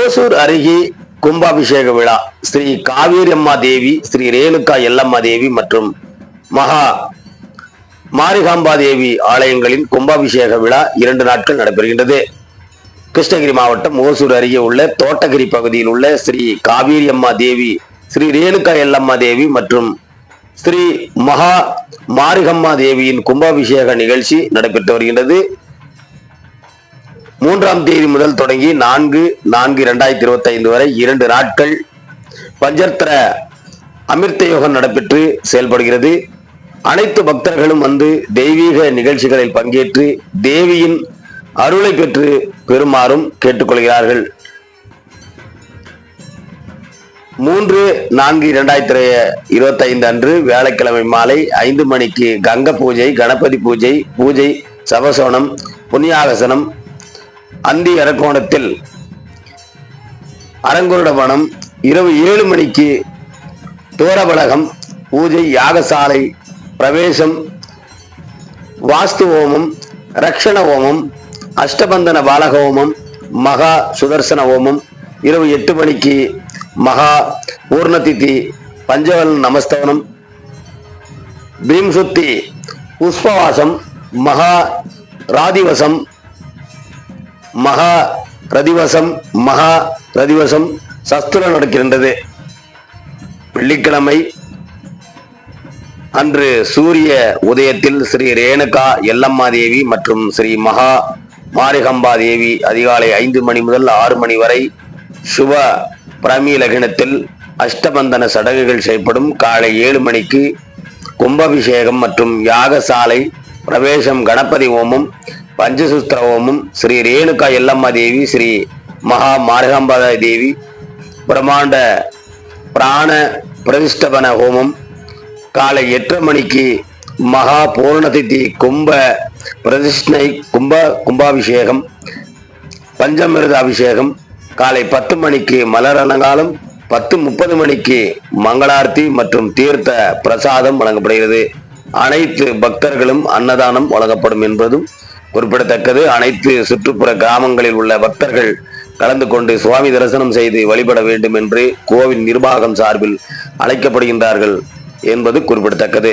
ஓசூர் அருகே கும்பாபிஷேக விழா. ஸ்ரீ காவேரி அம்மா தேவி ஸ்ரீ ரேணுகா எல்லம்மா தேவி மற்றும் மகா மாரிகாம்பா தேவி ஆலயங்களின் கும்பாபிஷேக விழா இரண்டு நாட்கள் நடைபெறுகின்றது. கிருஷ்ணகிரி மாவட்டம் ஓசூர் அருகே உள்ள தோட்டகிரி பகுதியில் உள்ள ஸ்ரீ காவேரி அம்மா தேவி ஸ்ரீ ரேணுகா எல்லம்மா தேவி மற்றும் ஸ்ரீ மகா மாரிகம்மா தேவியின் கும்பாபிஷேக நிகழ்ச்சி நடைபெற்று வருகின்றது. மூன்றாம் தேதி முதல் தொடங்கி நான்கு நான்கு இரண்டாயிரத்தி இருபத்தி ஐந்து வரை இரண்டு நாட்கள் பஞ்சர்த்தர அமிர்த யோகம் நடைபெற்று செயல்படுகிறது. அனைத்து பக்தர்களும் வந்து தெய்வீக நிகழ்ச்சிகளில் பங்கேற்று தேவியின் அருளை பெற்று பெறுமாறும் கேட்டுக்கொள்கிறார்கள். மூன்று நான்கு இரண்டாயிரத்தி இருபத்தி ஐந்து அன்று வியாழக்கிழமை மாலை ஐந்து மணிக்கு கங்க பூஜை கணபதி பூஜை பூஜை சவசோனம் புண்ணியாகசனம் அந்தி அரக்கோணத்தில் அரங்குருடவனம் இரவு ஏழு மணிக்கு தோரபலகம் பூஜை யாகசாலை பிரவேசம் வாஸ்து ஓமம் ரக்ஷண ஹோமம் அஷ்டபந்தன பாலக ஹோமம் மகா சுதர்சன ஹோமம் இரவு எட்டு மணிக்கு மகா பூர்ணதிதி பஞ்சவல் நமஸ்தவனம் பீம்சுத்தி புஷ்பவாசம் மகா ராதிவசம் மகா ரதிவசம் மகா ரதிவசம் சஸ்திரம் நடக்கின்றது. வெள்ளிக்கிழமை அன்று சூரிய உதயத்தில் ஸ்ரீ ரேணுகா எல்லம்மா தேவி மற்றும் ஸ்ரீ மகா மாரிகம்பா தேவி அதிகாலை ஐந்து மணி முதல் ஆறு மணி வரை சுப பிரமி லகினத்தில் அஷ்டபந்தன சடங்குகள் செய்யப்படும். காலை ஏழு மணிக்கு கும்பாபிஷேகம் மற்றும் யாகசாலை பிரவேசம் கணபதி ஹோமம் பஞ்சசுத்திரவமும் ஹோமம் ஸ்ரீ ரேணுகா எல்லம்மா தேவி ஸ்ரீ மகா மார்கம்பா தேவி பிரமாண்ட பிராண பிரதிஷ்டபன ஹோமம். காலை எட்டரை மணிக்கு மகா பூர்ணதித்தி கும்ப பிரதிஷ்டை கும்ப கும்பாபிஷேகம் பஞ்சமிருத அபிஷேகம். காலை பத்து மணிக்கு மலர் அலங்காலம் பத்து முப்பது மணிக்கு மங்களார்த்தி மற்றும் தீர்த்த பிரசாதம் வழங்கப்படுகிறது. அனைத்து பக்தர்களும் அன்னதானம் வழங்கப்படும் என்பதும் குறிப்பிடத்தக்கது. அனைத்து சுற்றுப்புற கிராமங்களில் உள்ள பக்தர்கள் கலந்து கொண்டு சுவாமி தரிசனம் செய்து வழிபட வேண்டும் என்று கோவில் நிர்வாகம் சார்பில் அழைக்கப்படுகின்றார்கள் என்பது குறிப்பிடத்தக்கது.